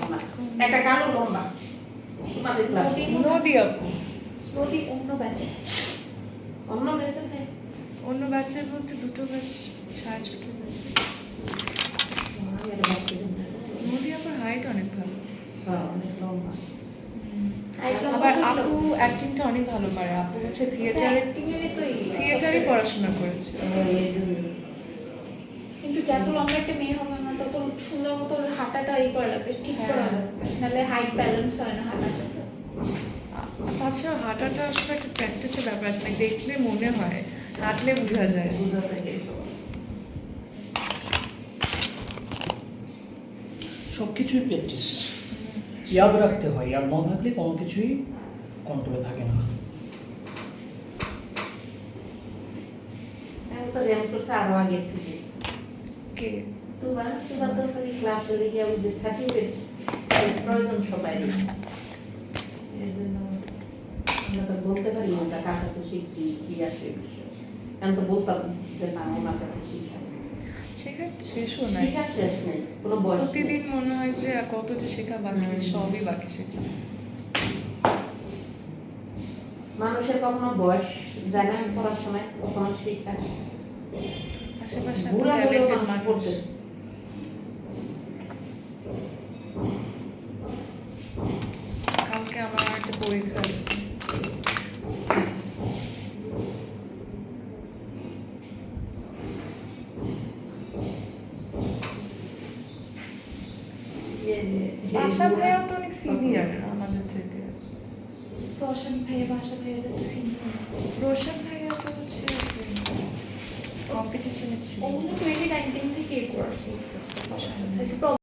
মামা একটা কালো লম্বা। তোমাদের ক্লাস নদী নদী আপু নদী অন্য ব্যাচে। অন্য মেসেজ অন্য ব্যাচের বলতে দুটো ব্যাচ সাড়ে ছোট ব্যাচ। নদী হাইট অনেক ভালো। হ্যাঁ, অনেক লম্বা। আবার আপু অ্যাক্টিংটা অনেক ভালো পারে আপু হচ্ছে থিয়েটারে থিয়েটারে পড়াশোনা করেছে। জন্য। কিন্তু যত লম্বা একটা মেয়ে হবে না তত সুন্দর মতো হাঁটাটা ই করা লাগবে ঠিক হ্যাঁ। করা লাগবে। নাহলে হাইট ব্যালেন্স হয় না হাঁটার সাথে। তাছাড়া হাঁটাটা আসলে একটা প্র্যাকটিসের ব্যাপার আছে দেখলে মনে হয় হাঁটলে বোঝা যায়। সব কিছুই প্র্যাকটিস ইয়াদ রাখতে হয় ইয়াদ না থাকলে কোনো কিছুই কন্ট্রোলে থাকে না। আমি তো জ্যাম করছে আরও আগে থেকে। কে? তুবা তুবা তো খালি ক্লাসে লেগে ওই যে সার্টিফিকেট প্রয়োজন সবাই এই জন্য আমরা তো বলতে পারি না কার কাছে শিখছি কি আছে আমি তো বলতাম যে না ওনার কাছে শিখা। শেখা শেষও নাই। শিখা শেষ নেই কোনো বয়স। প্রতিদিন মনে হয় যে কত যে শেখা বাকি সবই বাকি শেখা। মানুষের কখনো বয়স যায় না পড়াশোনায় কখনো শিক্ষা আশেপাশে পড়তেছে। কালকে আমার একটা পরীক্ষা আছে। যে- যে- যে বাসা বুড়া- ভাইয়া তো অনেক সিনিয়র আমাদের থেকে। রোশন ভাইয়া বাসা ভাইয়া তো সিনিয়র রোশন ভাইয়া কম্পিটিশনে ছিল। ও টোয়েন্টি নাইনটিন থেকে করা শুরু করছে